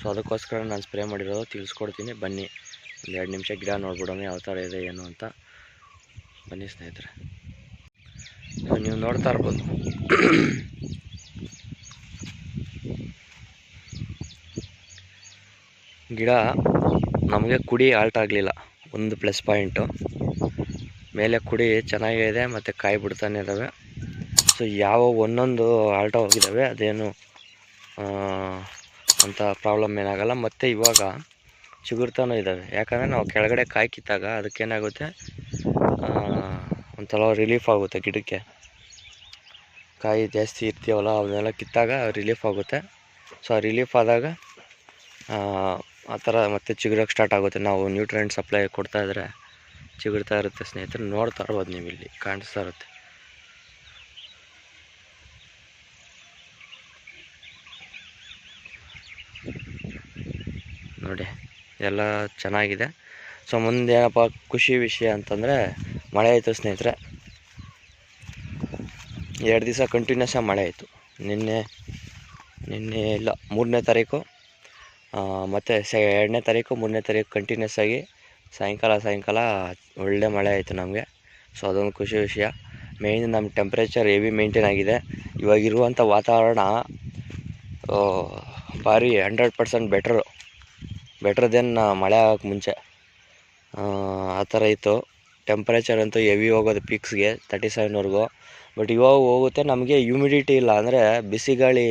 So ಅದಕ್ಕೋಸ್ಕರ ನಾನು spray ಮಾಡಿರೋದು ತಿಳಿಸ್ಕೊಡ್ತೀನಿ. ಬನ್ನಿ. ಒಂದು ಎರಡು ನಿಮಿಷ ಗಿಡ ನೋಡ್ಬಿಡೋಣ ಯಾವ ಥರ ಇದೆ, ಏನು ಅಂತ. ಬನ್ನಿ ಸ್ನೇಹಿತರೆ. ನೀವು ನೋಡ್ತಾ ಇರ್ಬೋದು. ಗಿಡ ನಮಗೆ ಕುಡಿ ಆಲ್ಟ್ ಆಗಲಿಲ್ಲ. ಒಂದು ಪ್ಲಸ್ ಪಾಯಿಂಟು ಮೇಲೆ ಕುಡಿ ಚೆನ್ನಾಗಿದೆ ಮತ್ತು ಕಾಯಿ ಬಿಡ್ತಾನೆ ಇದ್ದಾವೆ ಸೊ ಯಾವ ಒಂದೊಂದು ಆಲ್ಟ ಹೋಗಿದ್ದಾವೆ ಅದೇನು ಅಂತ ಪ್ರಾಬ್ಲಮ್ ಏನಾಗಲ್ಲ. ಮತ್ತು ಇವಾಗ ಚಿಗುರ್ತಾನೂ ಇದ್ದಾವೆ ಯಾಕಂದರೆ ನಾವು ಕೆಳಗಡೆ ಕಾಯಿ ಕಿತ್ತಾಗ ಅದಕ್ಕೇನಾಗುತ್ತೆ ಒಂಥರ ರಿಲೀಫ್ ಆಗುತ್ತೆ ಗಿಡಕ್ಕೆ. ಕಾಯಿ ಜಾಸ್ತಿ ಇರ್ತೀವಲ್ಲ ಅವನ್ನೆಲ್ಲ ಕಿತ್ತಾಗ ರಿಲೀಫ್ ಆಗುತ್ತೆ. ಸೊ ಆ ರಿಲೀಫ್ ಆದಾಗ ಆ, ಥರ ಮತ್ತೆ ಚಿಗುರಕ್ಕೆ ಸ್ಟಾರ್ಟ್ ಆಗುತ್ತೆ. ನಾವು ನ್ಯೂಟ್ರೆಂಟ್ ಸಪ್ಲೈ ಕೊಡ್ತಾ ಇದ್ರೆ ಚಿಗುರ್ತಾ ಇರುತ್ತೆ ಸ್ನೇಹಿತರೆ. ನೋಡ್ತಾ ಇರ್ಬೋದು ನೀವು ಇಲ್ಲಿ ಕಾಣಿಸ್ತಾ ಇರುತ್ತೆ. ನೋಡಿ ಎಲ್ಲ ಚೆನ್ನಾಗಿದೆ. ಸೊ ಮುಂದೆ ಏನಪ್ಪ, ಖುಷಿ ವಿಷಯ ಅಂತಂದರೆ, ಮಳೆ ಆಯಿತು ಸ್ನೇಹಿತರೆ. ಎರಡು ದಿವಸ ಕಂಟಿನ್ಯೂಸ್ ಆಗಿ ಮಳೆ ಆಯಿತು. ನಿನ್ನೆ ನಿನ್ನೆ ಇಲ್ಲ, ಮೂರನೇ ತಾರೀಕು. ಮತ್ತು ಸ, ಎರಡನೇ ತಾರೀಕು, ಮೂರನೇ ತಾರೀಕು ಕಂಟಿನ್ಯೂಸ್ ಆಗಿ ಸಾಯಂಕಾಲ ಸಾಯಂಕಾಲ ಒಳ್ಳೆ ಮಳೆ ಆಯಿತು ನಮಗೆ. ಸೊ ಅದೊಂದು ಖುಷಿ ವಿಷಯ. ಮೇಯ್ನ್ ನಮ್ಮ ಟೆಂಪ್ರೇಚರ್ ಹೆವಿ ಮೇಂಟೈನ್ ಆಗಿದೆ. ಇವಾಗಿರುವಂಥ ವಾತಾವರಣ ಭಾರಿ hundred percent better better than ಮಳೆ ಆಗೋಕ್ಕೆ ಮುಂಚೆ. ಆ, ಥರ ಇತ್ತು. ಟೆಂಪ್ರೇಚರ್ ಅಂತೂ ಹೆವಿ ಹೋಗೋದು ಪೀಕ್ಸ್ಗೆ ತರ್ಟಿ ಸೆವೆನ್ವರೆಗೂ ಬಟ್ ಇವಾಗ ಹೋಗುತ್ತೆ ನಮಗೆ ಹ್ಯೂಮಿಡಿಟಿ ಇಲ್ಲ ಅಂದರೆ ಬಿಸಿ ಗಾಳಿ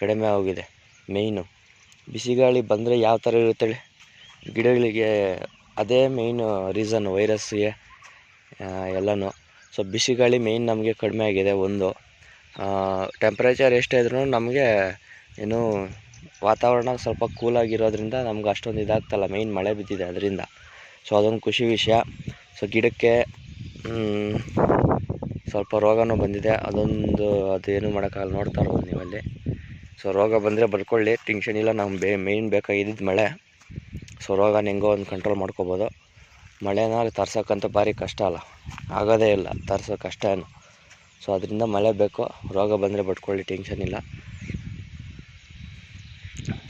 ಕಡಿಮೆ ಆಗಿದೆ ಮೇಯ್ನು ಬಿಸಿ ಗಾಳಿ ಬಂದರೆ ಯಾವ ಥರ ಇರುತ್ತೆ? ಗಿಡಗಳಿಗೆ ಅದೇ ಮೇಯ್ನ್ ರೀಸನ್ ವೈರಸ್ಗೆ ಎಲ್ಲನೂ. ಸೊ ಬಿಸಿ ಗಾಳಿ ಮೇಯ್ನ್ ನಮಗೆ ಕಡಿಮೆ ಆಗಿದೆ ಒಂದು. ಟೆಂಪ್ರೇಚರ್ ಎಷ್ಟೇ ಇದ್ರೂ ನಮಗೆ ಏನು ವಾತಾವರಣ ಸ್ವಲ್ಪ ಕೂಲಾಗಿರೋದ್ರಿಂದ ನಮ್ಗೆ ಅಷ್ಟೊಂದು ಇದಾಗ್ತಲ್ಲ ಮೇಯ್ನ್ ಮಳೆ ಬಿದ್ದಿದೆ ಅದರಿಂದ. ಸೊ ಅದೊಂದು ಖುಷಿ ವಿಷಯ. ಸೊ ಗಿಡಕ್ಕೆ ಸ್ವಲ್ಪ ರೋಗನೂ ಬಂದಿದೆ. ಅದೊಂದು, ಅದೇನು ಮಾಡೋಕ್ಕಾಗಲ್ಲ. ನೋಡ್ತಾ ಇರ್ಬೋದು ನೀವಲ್ಲಿ. ಸೊ ರೋಗ ಬಂದರೆ ಬರ್ಕೊಳ್ಳಿ. ಟೆನ್ಷನ್ ಇಲ್ಲ. ನಮ್ಮ ಬೇ ಮೇಯ್ನ್ ಬೇಕಾಗಿದ್ದಿದ್ದು ಮಳೆ. ಸೊ ರೋಗನ ಹೆಂಗೋ ಒಂದು ಕಂಟ್ರೋಲ್ ಮಾಡ್ಕೋಬೋದು. ಮಳೆನ ತರ್ಸೋಕ್ಕಂತ ಭಾರಿ ಕಷ್ಟ ಅಲ್ಲ. ಆಗೋದೇ ಇಲ್ಲ. ತರ್ಸೋ ಕಷ್ಟ ಏನು ಸೊ ಅದರಿಂದ ಮಳೆ ಬೇಕು. ರೋಗ ಬಂದರೆ ಬಡ್ಕೊಳ್ಳಿ ಟೆನ್ಷನ್ ಇಲ್ಲ.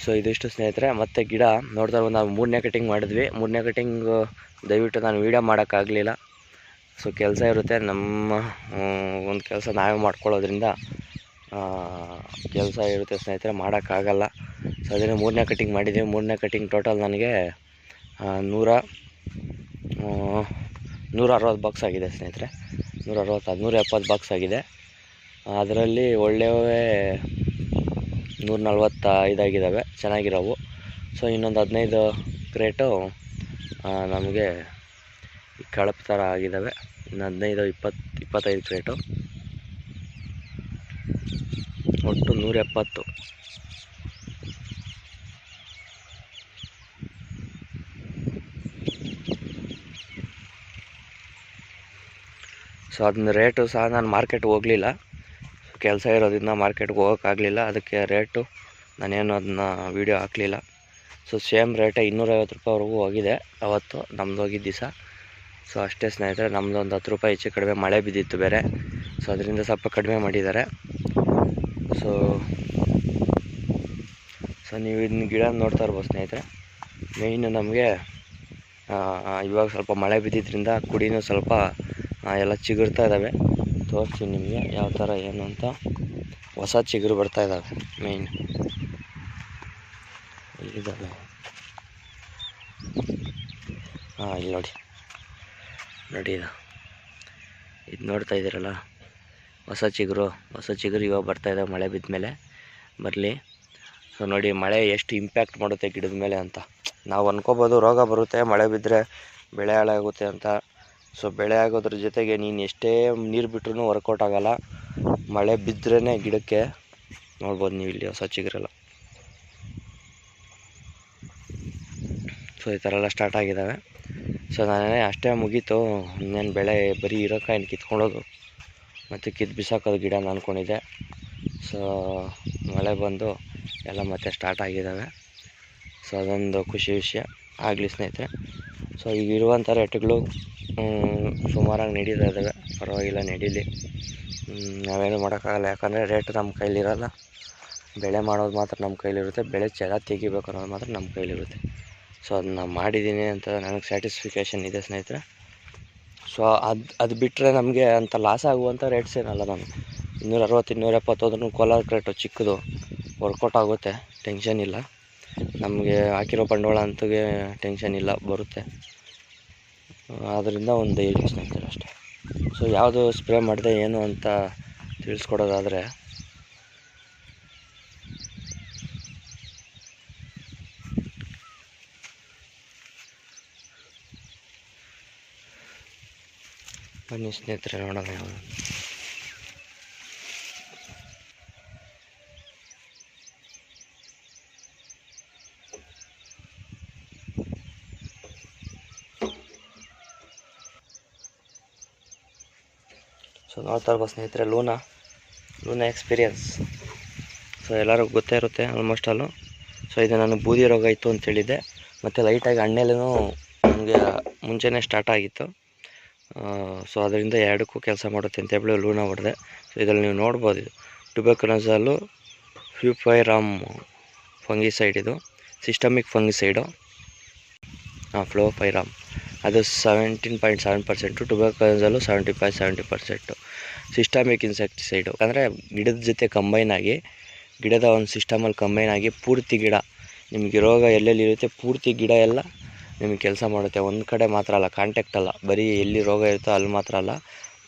ಸೊ ಇದಿಷ್ಟು ಸ್ನೇಹಿತರೆ, ಮತ್ತು ಗಿಡ ನೋಡ್ತಾ ನಾವು ಮೂರನೇ ಕಟಿಂಗ್ ಮಾಡಿದ್ವಿ. ಮೂರನೇ ಕಟಿಂಗ್ ದಯವಿಟ್ಟು ನಾನು ವೀಡಿಯೋ ಮಾಡೋಕ್ಕಾಗಲಿಲ್ಲ. ಸೊ ಕೆಲಸ ಇರುತ್ತೆ. ನಮ್ಮ ಒಂದು ಕೆಲಸ ನಾವೇ ಮಾಡ್ಕೊಳ್ಳೋದ್ರಿಂದ ಕೆಲಸ ಇರುತ್ತೆ ಸ್ನೇಹಿತರೆ, ಮಾಡೋಕ್ಕಾಗಲ್ಲ. ಸೊ ಅದನ್ನು ಮೂರನೇ ಕಟಿಂಗ್ ಮಾಡಿದ್ದೀವಿ ಮೂರನೇ ಕಟಿಂಗ್ ಟೋಟಲ್ ನನಗೆ ನೂರ ನೂರ ಅರವತ್ತು ಬಾಕ್ಸ್ ಆಗಿದೆ ಸ್ನೇಹಿತರೆ. ನೂರ ಅರವತ್ತು, ನೂರ ಎಪ್ಪತ್ತು ಬಾಕ್ಸ್ ಆಗಿದೆ. ಅದರಲ್ಲಿ ಒಳ್ಳೆಯವೇ ನೂರ ನಲ್ವತ್ತೈದಾಗಿದ್ದಾವೆ ಚೆನ್ನಾಗಿರೋವು. ಸೊ ಇನ್ನೊಂದು ಹದಿನೈದು ಕ್ರೇಟು ನಮಗೆ ಕಳಪೆ ಥರ ಆಗಿದ್ದಾವೆ. ಇನ್ನು ಹದಿನೈದು ಇಪ್ಪತ್ತು ಇಪ್ಪತ್ತೈದು ಕ್ರೇಟು ಒಟ್ಟು ನೂರ ಎಪ್ಪತ್ತು ಸೊ ಅದನ್ನ ರೇಟು ಸಹ ನಾನು ಮಾರ್ಕೆಟ್ಗೆ ಹೋಗಲಿಲ್ಲ. ಕೆಲಸ ಇರೋದ್ರಿಂದ ಮಾರ್ಕೆಟ್ಗೆ ಹೋಗೋಕ್ಕಾಗಲಿಲ್ಲ. ಅದಕ್ಕೆ ರೇಟು, ನಾನೇನು ಅದನ್ನ ವೀಡಿಯೋ ಹಾಕಲಿಲ್ಲ. ಸೊ ಸೇಮ್ ರೇಟೇ ಇನ್ನೂರೈವತ್ತು ರೂಪಾಯಿವರೆಗೂ ಹೋಗಿದೆ. ಅವತ್ತು ನಮ್ದು ಹೋಗಿದ್ದ ದಿವಸ. ಸೊ ಅಷ್ಟೇ ಸ್ನೇಹಿತರೆ ನಮ್ಮದು ಒಂದು ಹತ್ತು ರೂಪಾಯಿ ಹೆಚ್ಚು ಕಡಿಮೆ ಮಳೆ ಬಿದ್ದಿತ್ತು ಬೇರೆ. ಸೊ ಅದರಿಂದ ಸ್ವಲ್ಪ ಕಡಿಮೆ ಮಾಡಿದ್ದಾರೆ. ಸೊ ಸೊ ನೀವು ಇದನ್ನ ಗಿಡ ನೋಡ್ತಾ ಇರ್ಬೋದು ಸ್ನೇಹಿತರೆ. ಮೇಯ್ನು ನಮಗೆ ಇವಾಗ ಸ್ವಲ್ಪ ಮಳೆ ಬಿದ್ದಿದ್ದರಿಂದ ಕುಡಿನೂ ಸ್ವಲ್ಪ ಎಲ್ಲ ಚಿಗುರ್ತಾ ಇದ್ದಾವೆ. ತೋರಿಸ್ತೀನಿ ನಿಮಗೆ, ಯಾವ ಥರ ಏನು ಅಂತ. ಹೊಸ ಚಿಗುರು ಬರ್ತಾ ಇದ್ದಾವೆ ಮೇಯ್ನ್ ಇಲ್ಲಿದ್ದಾವೆ ಹಾಂ, ಇಲ್ಲಿ ನೋಡಿ. ನೋಡಿ ಇದು. ಇದು ನೋಡ್ತಾ ಇದ್ದೀರಲ್ಲ, ಹೊಸ ಚಿಗುರು ಹೊಸ ಚಿಗುರು ಇವಾಗ ಬರ್ತಾ ಇದ್ದಾವೆ ಮಳೆ ಬಿದ್ದ ಮೇಲೆ ಬರಲಿ. ಸೊ ನೋಡಿ, ಮಳೆ ಎಷ್ಟು ಇಂಪ್ಯಾಕ್ಟ್ ಮಾಡುತ್ತೆ ಗಿಡದ ಮೇಲೆ ಅಂತ. ನಾವು ಅಂದ್ಕೋಬೋದು ರೋಗ ಬರುತ್ತೆ, ಮಳೆ ಬಿದ್ದರೆ ಬೆಳೆ ಹಾಳಾಗುತ್ತೆ ಅಂತ. ಸೊ ಬೆಳೆ ಆಗೋದ್ರ ಜೊತೆಗೆ ನೀನು ಎಷ್ಟೇ ನೀರು ಬಿಟ್ರೂ ವರ್ಕೌಟ್ ಆಗೋಲ್ಲ. ಮಳೆ ಬಿದ್ರೇ ಗಿಡಕ್ಕೆ. ನೋಡ್ಬೋದು ನೀವು ಇಲ್ಲಿ ಹೊಸ ಚಿಗುರೆಲ್ಲ. ಸೊ ಈ ಥರ ಎಲ್ಲ ಸ್ಟಾರ್ಟ್ ಆಗಿದ್ದಾವೆ ಸೊ ನಾನೇ ಅಷ್ಟೇ ಮುಗೀತು. ಇನ್ನೇನು ಬೆಳೆ ಬರೀ ಇರೋಕಾಯಿನ ಕಿತ್ಕೊಳ್ಳೋದು ಮತ್ತು ಕಿತ್ತು ಬಿಸಾಕೋದು ಗಿಡ ಅಂದ್ಕೊಂಡಿದ್ದೆ ಸೊ ಮಳೆ ಬಂದು ಎಲ್ಲ ಮತ್ತೆ ಸ್ಟಾರ್ಟ್ ಆಗಿದ್ದಾವೆ ಸೊ ಅದೊಂದು ಖುಷಿ ವಿಷಯ. ಆಗಲಿ ಸ್ನೇಹಿತರೆ. ಸೊ ಈಗ ಇರುವಂಥ ರೇಟ್ಗಳು ಸುಮಾರಾಗಿ ನಡೀತಾ ಇದ್ದಾವೆ ಪರವಾಗಿಲ್ಲ, ನಡೀಲಿ. ನಾವೇನು ಮಾಡೋಕ್ಕಾಗಲ್ಲ. ಯಾಕಂದರೆ ರೇಟ್ ನಮ್ಮ ಕೈಲಿರಲ್ಲ. ಬೆಳೆ ಮಾಡೋದು ಮಾತ್ರ ನಮ್ಮ ಕೈಲಿರುತ್ತೆ. ಬೆಳೆ ಚೆಲ ತೆಗಿಬೇಕು ಅನ್ನೋದು ಮಾತ್ರ ನಮ್ಮ ಕೈಲಿರುತ್ತೆ. ಸೊ ಅದನ್ನ ಮಾಡಿದ್ದೀನಿ ಅಂತ ನನಗೆ ಸ್ಯಾಟಿಸ್ಫಿಕೇಷನ್ ಇದೆ ಸ್ನೇಹಿತರೆ. ಸೊ ಅದು ಅದು ಬಿಟ್ಟರೆ ನಮಗೆ ಅಂತ ಲಾಸ್ ಆಗುವಂಥ ರೇಟ್ಸ್ ಏನಲ್ಲ ನಾನು ಇನ್ನೂರ ಅರವತ್ತು ಇನ್ನೂರ ಎಪ್ಪತ್ತು ಹೋದ್ರೂ ಕೋಲಾರ ರೇಟು ಚಿಕ್ಕದು. ವರ್ಕೌಟ್ ಆಗುತ್ತೆ. ಟೆನ್ಷನ್ ಇಲ್ಲ. ನಮಗೆ ಹಾಕಿರೋ ಬಂಡವಾಳ ಅಂತಗೆ ಟೆನ್ಷನ್ ಇಲ್ಲ, ಬರುತ್ತೆ. ಆದ್ದರಿಂದ ಒಂದು ಯೋಚನೆ ಸ್ನೇಹಿತರೆ ಅಷ್ಟೇ. ಸೊ ಯಾವುದು ಸ್ಪ್ರೇ ಮಾಡಿದೆ ಏನು ಅಂತ ತಿಳಿಸ್ಕೊಡೋದಾದರೆ, ಬನ್ನಿ ಸ್ನೇಹಿತರೆ, ನೋಡೋಣ ಸೊ ಇರ್ಬೋದು ಸ್ನೇಹಿತರೆ, ಲೂನಾ. ಲೂನಾ ಎಕ್ಸ್ಪೀರಿಯನ್ಸ್ ಸೊ ಎಲ್ಲರಿಗೂ ಗೊತ್ತೇ ಇರುತ್ತೆ ಆಲ್ಮೋಸ್ಟ್ ಆಲು ಸೊ ಇದು ನಾನು ಬೂದಿ ರೋಗ ಇತ್ತು ಅಂತ ಹೇಳಿದ್ದೆ. ಮತ್ತು ಲೈಟಾಗಿ ಹಣ್ಣೆಲ್ಲೂ ನನಗೆ ಮುಂಚೆನೇ ಸ್ಟಾರ್ಟ್ ಆಗಿತ್ತು. ಸೊ ಅದರಿಂದ ಎರಡಕ್ಕೂ ಕೆಲಸ ಮಾಡುತ್ತೆ ಅಂತ ಹೇಳಿ ಲೂನಾ ಹೊಡೆದೆ. ಸೊ ಇದರಲ್ಲಿ ನೀವು ನೋಡ್ಬೋದು ಇದು. ಟುಬೆಕೊನಜಾಲು ಫ್ಯೂಫೈರಾಮ್ ಫಂಗಿಸೈಡ್ ಇದು. ಸಿಸ್ಟಮಿಕ್ ಫಂಗಿಸೈಡು ಹಾಂ ಫ್ಲೋಫೈರಾಮ್ ಅದು seventeen point seven percent tebuconazole seventy five seventy percent systemic insecticide ಅಂದರೆ ಗಿಡದ ಜೊತೆ ಕಂಬೈನ್ ಆಗಿ, ಗಿಡದ ಒಂದು ಸಿಸ್ಟಮಲ್ಲಿ ಕಂಬೈನ್ ಆಗಿ ಪೂರ್ತಿ ಗಿಡ, ನಿಮಗೆ ರೋಗ ಎಲ್ಲೆಲ್ಲಿ ಇರುತ್ತೆ ಪೂರ್ತಿ ಗಿಡ ಎಲ್ಲ ನಿಮಗೆ ಕೆಲಸ ಮಾಡುತ್ತೆ. ಒಂದು ಕಡೆ ಮಾತ್ರ ಅಲ್ಲ ಕಾಂಟ್ಯಾಕ್ಟ್ ಅಲ್ಲ. ಬರೀ ಎಲ್ಲಿ ರೋಗ ಇರುತ್ತೋ ಅಲ್ಲಿ ಮಾತ್ರ ಅಲ್ಲ,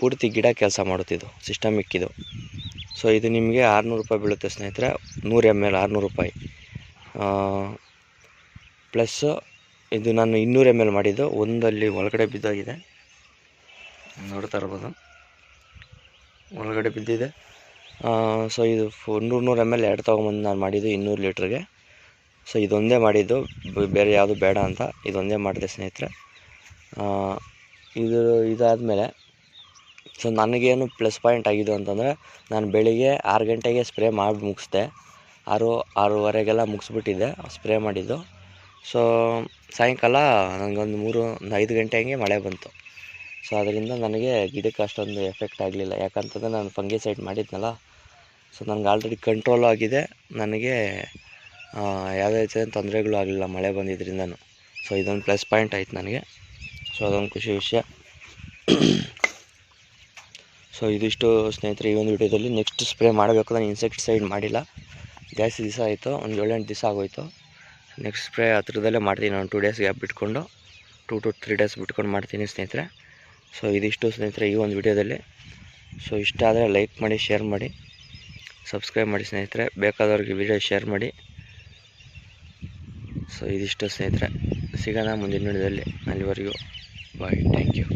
ಪೂರ್ತಿ ಗಿಡ ಕೆಲಸ ಮಾಡುತ್ತಿದ್ದು ಸಿಸ್ಟಮಿಕ್ ಇದು. ಸೊ ಇದು ನಿಮಗೆ ಆರುನೂರು ರೂಪಾಯಿ ಬೀಳುತ್ತೆ ಸ್ನೇಹಿತರೆ. ನೂರು ಎಂ ಎಲ್ ಆರುನೂರು ರೂಪಾಯಿ. ಪ್ಲಸ್ಸು ಇದು ನಾನು ಇನ್ನೂರು ಎಂ ಎಲ್ ಮಾಡಿದ್ದು. ಒಂದಲ್ಲಿ ಒಳಗಡೆ ಬಿದ್ದೋಗಿದೆ. ನೋಡ್ತಾ ಇರ್ಬೋದು. ಒಳಗಡೆ ಬಿದ್ದಿದೆ. ಸೊ ಇದು ನೂರು ನೂರು ಎಂ ಎಲ್ ಎರಡು ತೊಗೊಂಬಂದು ನಾನು ಮಾಡಿದ್ದು ಇನ್ನೂರು ಲೀಟ್ರಿಗೆ. ಸೊ ಇದೊಂದೇ ಮಾಡಿದ್ದು. ಬೇರೆ ಯಾವುದು ಬೇಡ ಅಂತ ಇದೊಂದೇ ಮಾಡಿದೆ ಸ್ನೇಹಿತರೆ. ಇದು ಇದಾದಮೇಲೆ ಸೊ ನನಗೇನು ಪ್ಲಸ್ ಪಾಯಿಂಟ್ ಆಗಿದ್ದು ಅಂತಂದರೆ, ನಾನು ಬೆಳಿಗ್ಗೆ ಆರು ಗಂಟೆಗೆ ಸ್ಪ್ರೇ ಮಾಡಿ ಮುಗಿಸ್ದೆ. ಆರು, ಆರೂವರೆಗೆಲ್ಲ ಮುಗಿಸ್ಬಿಟ್ಟಿದ್ದೆ. ಸ್ಪ್ರೇ ಮಾಡಿದ್ದು. ಸೊ ಸಾಯಂಕಾಲ ನನಗೊಂದು ಮೂರು, ಒಂದು ಐದು ಗಂಟೆ ಹಂಗೆ ಮಳೆ ಬಂತು. ಸೊ ಅದರಿಂದ ನನಗೆ ಗಿಡಕ್ಕೆ ಅಷ್ಟೊಂದು ಎಫೆಕ್ಟ್ ಆಗಲಿಲ್ಲ. ಯಾಕಂತಂದರೆ ನಾನು ಫಂಗಿಸೈಡ್ ಮಾಡಿದ್ನಲ್ಲ. ಸೊ ನನಗೆ ಆಲ್ರೆಡಿ ಕಂಟ್ರೋಲ್ ಆಗಿದೆ. ನನಗೆ ಯಾವುದೇ ರೀತಿಯ ತೊಂದರೆಗಳು ಆಗಲಿಲ್ಲ ಮಳೆ ಬಂದಿದ್ದರಿಂದನು ಸೊ ಇದೊಂದು ಪ್ಲಸ್ ಪಾಯಿಂಟ್ ಆಯಿತು ನನಗೆ. ಸೊ ಅದೊಂದು ಖುಷಿ ವಿಷಯ. ಸೊ ಇದಿಷ್ಟು ಸ್ನೇಹಿತರೆ ಈ ಒಂದು ವಿಡಿಯೋದಲ್ಲಿ. ನೆಕ್ಸ್ಟ್ ಸ್ಪ್ರೇ ಮಾಡಬೇಕು ನಾನು ಇನ್ಸೆಕ್ಟಿಸೈಡ್ ಮಾಡಿಲ್ಲ. ಜಾಸ್ತಿ ದಿವಸ ಆಯಿತು. ಒಂದು ಏಳೆಂಟು ದಿವಸ ಆಗೋಯ್ತು. ನೆಕ್ಸ್ಟ್ ಸ್ಪ್ರೇ ಹತ್ರದಲ್ಲೇ ಮಾಡ್ತೀನಿ. ನಾನು ಟೂ ಡೇಸ್ ಗ್ಯಾಪ್ ಬಿಟ್ಕೊಂಡು ಟೂ ಟು ತ್ರೀ ಡೇಸ್ ಬಿಟ್ಕೊಂಡು ಮಾಡ್ತೀನಿ ಸ್ನೇಹಿತರೆ. ಸೊ ಇದಿಷ್ಟು ಸ್ನೇಹಿತರೆ ಈ ಒಂದು ವಿಡಿಯೋದಲ್ಲಿ. ಸೊ ಇಷ್ಟ ಆದರೆ ಲೈಕ್ ಮಾಡಿ ಶೇರ್ ಮಾಡಿ ಸಬ್ಸ್ಕ್ರೈಬ್ ಮಾಡಿ ಸ್ನೇಹಿತರೆ. ಬೇಕಾದವ್ರಿಗೆ ವಿಡಿಯೋ ಶೇರ್ ಮಾಡಿ. ಸೊ ಇದಿಷ್ಟು ಸ್ನೇಹಿತರೆ. ಸಿಗೋಣ ಮುಂದಿನ ವಿಡಿಯೋದಲ್ಲಿ. ಅಲ್ಲಿವರೆಗೂ ಬಾಯ್ ಥ್ಯಾಂಕ್ ಯು